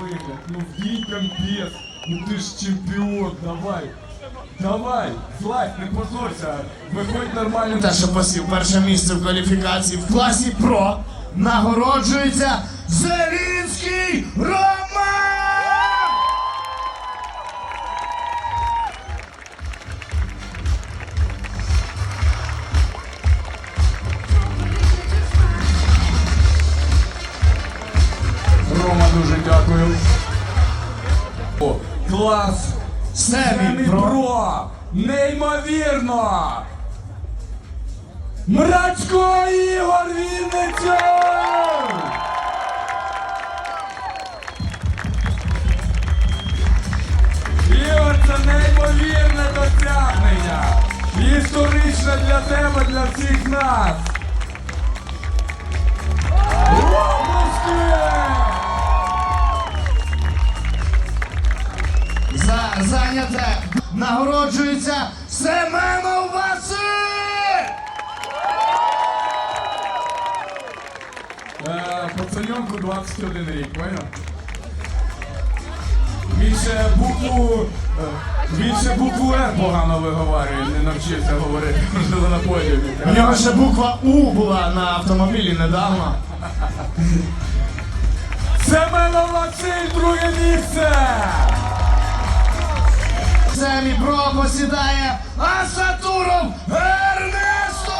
вигляд. Ну вдій комп'єс, ну ти ж чемпіон, давай. Давай, злазь, не позорся, виходь нормально. Та що посів перше місце в кваліфікації в класі ПРО нагороджується Зелінський Ро! Дуже дякую. О, клас! Семі. Про! Неймовірно! Мрачко Ігор Вінниця! Ігор, це неймовірне досягнення! Історичне для тебе, для всіх нас! За зайняте нагороджується Семенов Василь! Е, Пацаненку 21 рік, поняв? Він ще букву. е, ще букву Р погано виговорює, не навчився говорити вже на подіумі. У нього ще буква У була на автомобілі недавно. Семенов Василь, друге місце! це мій проко сідає Асатуров Ернесто!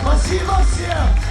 Спасибо всем!